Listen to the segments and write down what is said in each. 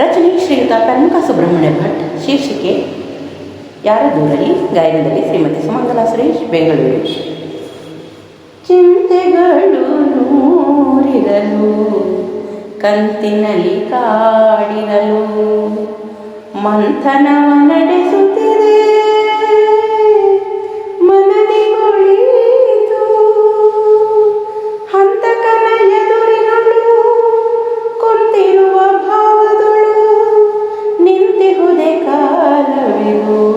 ರಚನೆ ಶ್ರೀಯುತ ಪರಮಕ ಸುಬ್ರಹ್ಮಣ್ಯ ಭಟ್, ಶೀರ್ಷಿಕೆ ಯಾರ ದೂರಲಿ ಗಾಯನದಲ್ಲಿ ಶ್ರೀಮತಿ ಸುಮಂಗಲಾ ಸುರೇಶ್, ಬೆಂಗಳೂರು. ಚಿಂತೆಗಳು ನೂರಿರಲು ಕಂತಿನಲ್ಲಿ ಕಾಡಿರಲು ಮಂಥನವ ನಡೆಸುತ್ತಿದೆ. you.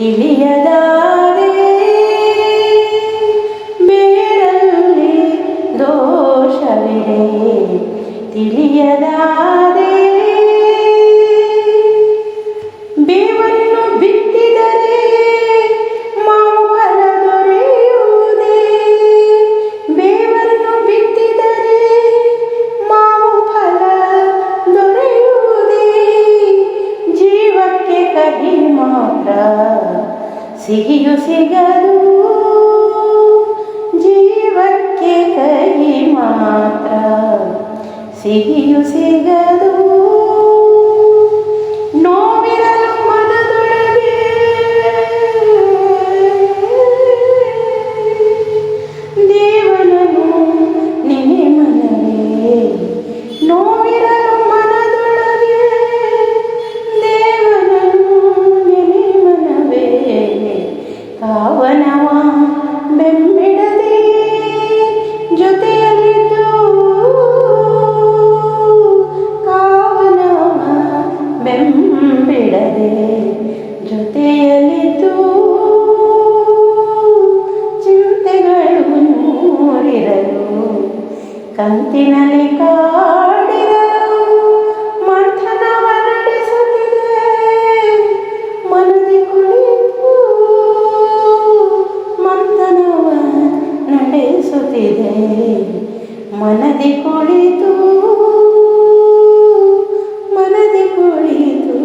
ತಿಳಿಯದಾದೆ ಬೇರಲ್ಲಿ ದೋಷವಿದೆ ತಿಳಿಯದಾದೆ ಬೇವನ್ನು ಬಿತ್ತಿದರೆ ಮಾವು ಫಲ ದೊರೆಯುವುದೇ ಬೇವನ್ನು ಬಿತ್ತಿದರೆ ಮಾವು ಫಲ ದೊರೆಯುವುದೇ ಜೀವಕ್ಕೆ ಕಹಿ ಮಾತ್ರ ಸಿಹಿಯು ಸಿಗದು ಜೀವಕ್ಕೆ ಕಹಿ ಮಾತ್ರ ಸಿಹಿಯು ಸಿಗದು ತಂತಿನಲ್ಲಿ ಕಾಡಿದರು ಮಂಥನವ ನಡೆಸುತ್ತಿದೆ. ಮನದಿ ಕುಳಿತು ಮಂಥನವ ನಡೆಸುತ್ತಿದೆ. ಮನದಿ ಕುಳಿತು ಮನದಿ ಕುಳಿತು